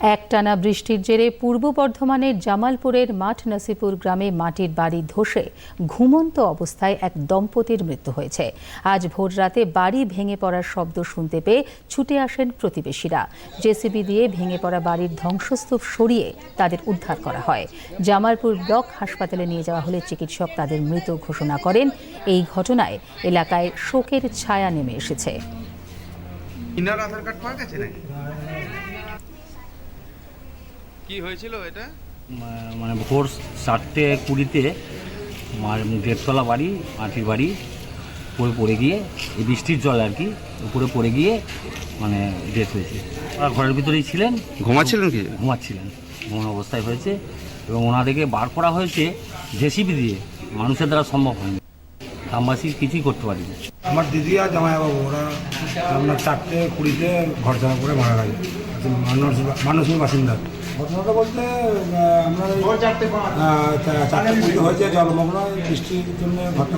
একটানা বৃষ্টির জেরে পূর্ব বর্ধমানের জামালপুরের মাঠ নাসিপুর গ্রামে মাটির বাড়ি ধসে ঘুমন্ত অবস্থায় এক দম্পতির মৃত্যু হয়েছে। আজ ভোর রাতে বাড়ি ভেঙে পড়ার শব্দ শুনতে পেয়ে ছুটে আসেন প্রতিবেশীরা। জেসিবি দিয়ে ভেঙে পড়া বাড়ির ধ্বংসস্তূপ সরিয়ে তাদের উদ্ধার করা হয়। জামালপুর ব্লক হাসপাতালে নিয়ে যাওয়া হলে চিকিৎসক তাদের মৃত ঘোষণা করেন। এই ঘটনায় এলাকায় শোকের ছায়া নেমে এসেছে। কি হয়েছিল এটা? মানে ভোর চারটে কুড়িতে মার দেড়তলা বাড়ি মাটির বাড়ি উপরে পড়ে গিয়ে এই বৃষ্টির জল আর কি উপরে পড়ে গিয়ে মানে ডেথ হয়েছে। ওরা ঘরের ভিতরেই ছিলেন। ঘুমাচ্ছিলেন কি? ঘুমাচ্ছিলেন। ঘুমানো অবস্থায় হয়েছে। এবং ওনাদেরকে বার করা হয়েছে জেসিবি দিয়ে। মানুষের দ্বারা সম্ভব হয়নি। গ্রামবাসী কিছুই করতে পারি না। আমার দিদি আর জামাইবাবু, ওরা আপনার চারটে, কুড়িতে ঘর জামা করে মারা গেছে মানুষ মানুষের বাসিন্দা। ঘটনাটা বলতে আমরা চারটে হয়েছে জলমগ্ন, বৃষ্টির জন্য ঘরটা